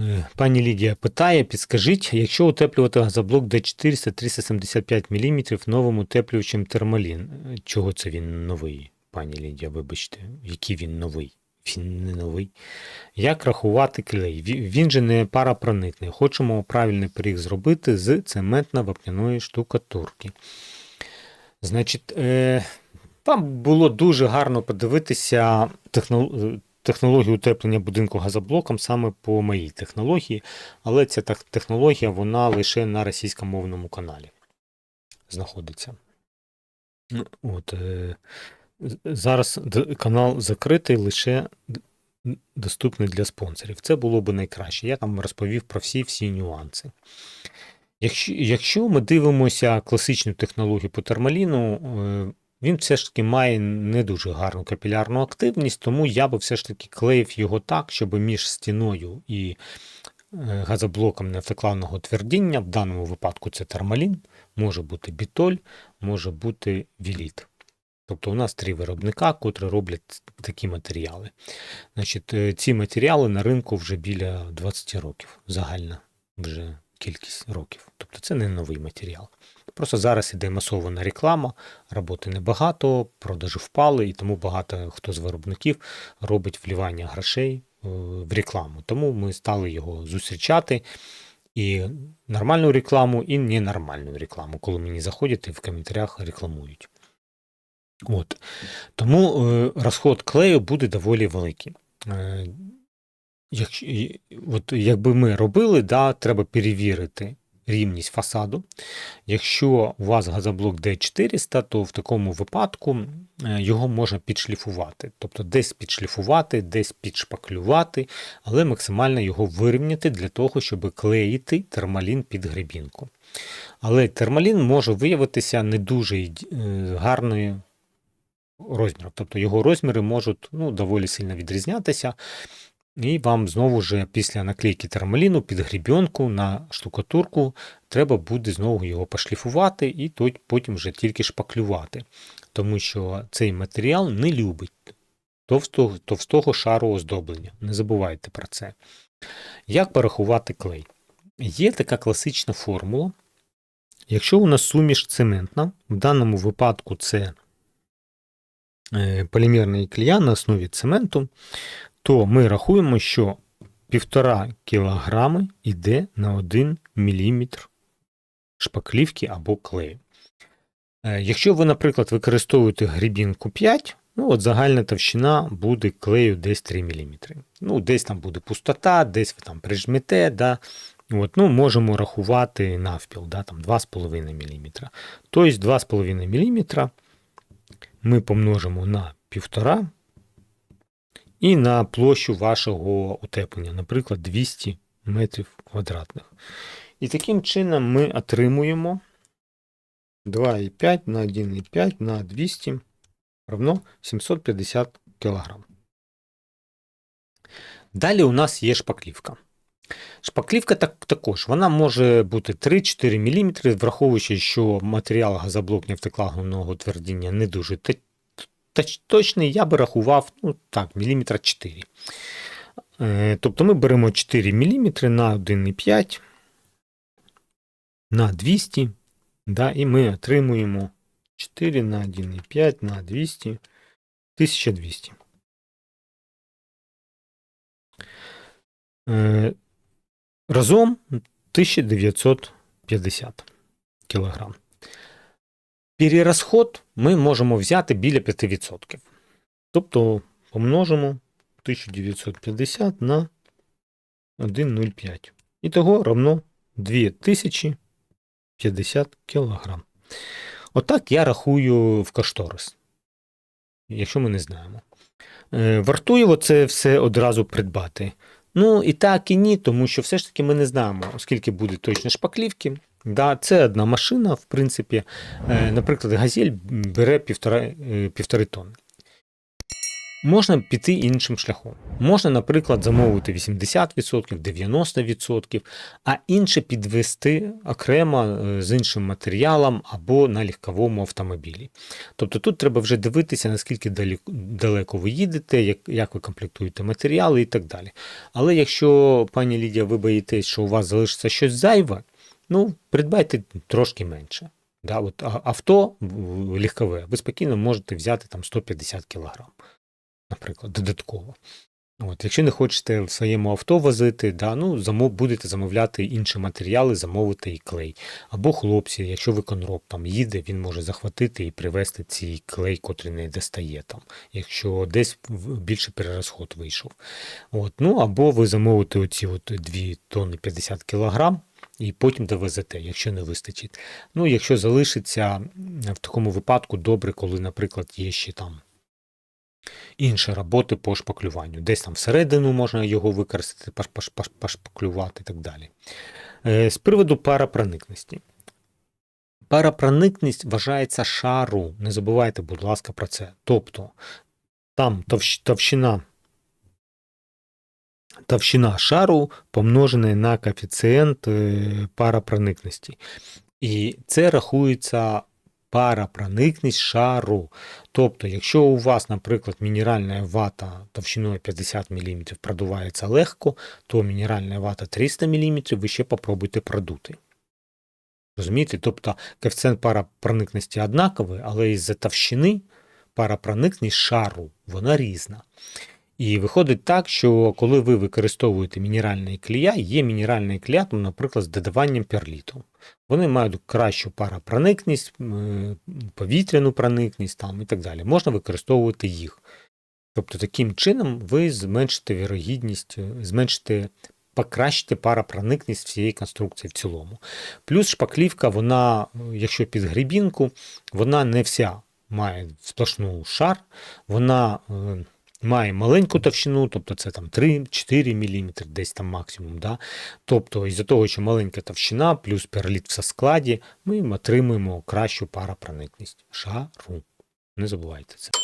Е, Пані Лідія питає, підскажіть, якщо утеплювати газоблок D400 375 мм новим утеплювачем термалін, чого це він новий, пані Лідія, вибачте, який він новий? Він не новий. Як рахувати клей? Він же не парапроникний. Хочемо правильний пиріг зробити з цементно-вапняної штукатурки. Значить, е, там було дуже гарно подивитися технол- е, технологію утеплення будинку газоблоком саме по моїй технології, але ця технологія вона лише на російськомовному каналі знаходиться. Ну, От, е, зараз канал закритий лише доступний для спонсорів. Це було б найкраще. Я там розповів про всі всі нюанси. Якщо, якщо ми дивимося класичну технологію по термаліну, е, він все ж таки має не дуже гарну капілярну активність, тому я би все ж таки клеїв його так, щоб між стіною і е, газоблоком невтеклавного твердіння, в даному випадку це термалін, може бути бітоль, може бути віліт. Тобто у нас три виробника, котрі роблять такі матеріали. Значить, е, ці матеріали на ринку вже біля 20 років, загальна вже кількість років. Тобто це не новий матеріал. Просто зараз іде масована реклама, роботи небагато, продажі впали, і тому багато хто з виробників робить вливання грошей е, в рекламу. Тому ми стали його зустрічати і нормальну рекламу, і ненормальну рекламу, коли мені заходять і в коментарях рекламують. От. Тому е, розход клею буде доволі великий. Е, і- от, якби ми робили, да, треба перевірити рівність фасаду. Якщо у вас газоблок D400, то в такому випадку е, його можна підшліфувати. Тобто десь підшліфувати, десь підшпаклювати, але максимально його вирівняти для того, щоб клеїти термалін під гребінку. Але термалін може виявитися не дуже е, гарною розміром. Тобто його розміри можуть ну, доволі сильно відрізнятися. І вам знову ж після наклейки термаліну під грібінку на штукатурку треба буде знову його пошліфувати і потім вже тільки шпаклювати. Тому що цей матеріал не любить товстого, товстого шару оздоблення. Не забувайте про це. Як порахувати клей? Є така класична формула. Якщо у нас суміш цементна, в даному випадку це е, полімерний клея на основі цементу, то ми рахуємо, що 1,5 кг йде на 1 мм шпаклівки або клею. Е, Якщо ви, наприклад, використовуєте грібінку 5, ну от загальна товщина буде клею десь 3 мм. Ну, десь там буде пустота, десь ви там прижмете, да, От, ну, можемо рахувати навпіл, да, там 2,5 мм. Тобто 2,5 мм ми помножимо на 1,5 і на площу вашого утеплення, наприклад, 200 метрів квадратних. І таким чином ми отримуємо 2,5 на 1,5 на 200 равно 750 кг. Далі у нас є шпаклівка. Шпаклівка так, також вона може бути 3-4 мм, враховуючи, що матеріал газоблок невтеклагного твердіння не дуже точний, я би рахував ну, так, міліметра 4. Е, Тобто ми беремо 4 мм на 1,5 на 200, да, і ми отримуємо 4 на 1,5 на 200, 1200. Е, Разом 1950 кг. Перерозход ми можемо взяти біля 5%. Тобто помножимо 1950 на 1,05. Ітого равно 2050 кг. Отак я рахую в кошторис. Якщо ми не знаємо. Е, Вартує це все одразу придбати. Ну і так, і ні, тому що все ж таки ми не знаємо, скільки буде точно шпаклівки. Да, це одна машина, в принципі. Е, Наприклад, газель бере півтора, е, півтори тонни. Можна піти іншим шляхом. Можна, наприклад, замовити 80%, 90%, а інше підвести окремо е, з іншим матеріалом або на легковому автомобілі. Тобто тут треба вже дивитися, наскільки далеко ви їдете, як ви комплектуєте матеріали і так далі. Але якщо, пані Лідія, ви боїтесь, що у вас залишиться щось зайве, ну, придбайте трошки менше. Да, от авто легкове, ви спокійно можете взяти там 150 кг, наприклад, додатково. От, якщо не хочете в своєму авто возити, да, ну, замов, будете замовляти інші матеріали, замовити і клей. Або хлопці, якщо виконроб там їде, він може захватити і привезти цей клей, котрий не достає там, якщо десь більше перерозход вийшов. От, ну, або ви замовите оці от 2 тонни 50 кілограм, і потім довезете, якщо не вистачить. Ну, якщо залишиться, в такому випадку добре, коли, наприклад, є ще там інші роботи по шпаклюванню. Десь там всередину можна його використати, пошпаклювати і так далі. Е, З приводу парапроникності. Парапроникність вважається шару. Не забувайте, будь ласка, про це. Тобто там товщ- товщина товщина шару помножена на коефіцієнт парапроникності. І це рахується парапроникність шару. Тобто, якщо у вас, наприклад, мінеральна вата товщиною 50 мм продувається легко, то мінеральна вата 300 мм ви ще попробуйте продути. Розумієте? Тобто коефіцієнт парапроникності однаковий, але із-за товщини парапроникність шару вона різна. І виходить так, що коли ви використовуєте мінеральний клія, є мінеральний клія, там, наприклад, з додаванням перліту. Вони мають кращу парапроникність, м, повітряну проникність там, і так далі. Можна використовувати їх. Тобто таким чином ви зменшите вірогідність, е, зменшите, покращите парапроникність всієї конструкції в цілому. Плюс шпаклівка, вона, е, якщо під грибінку, вона не вся має сплошну шар, вона е, має маленьку товщину, тобто це там 3-4 мм, десь там максимум. Да? Тобто, із-за того, що маленька товщина, плюс перліт в складі, ми отримуємо кращу паропроникність шару. Не забувайте це.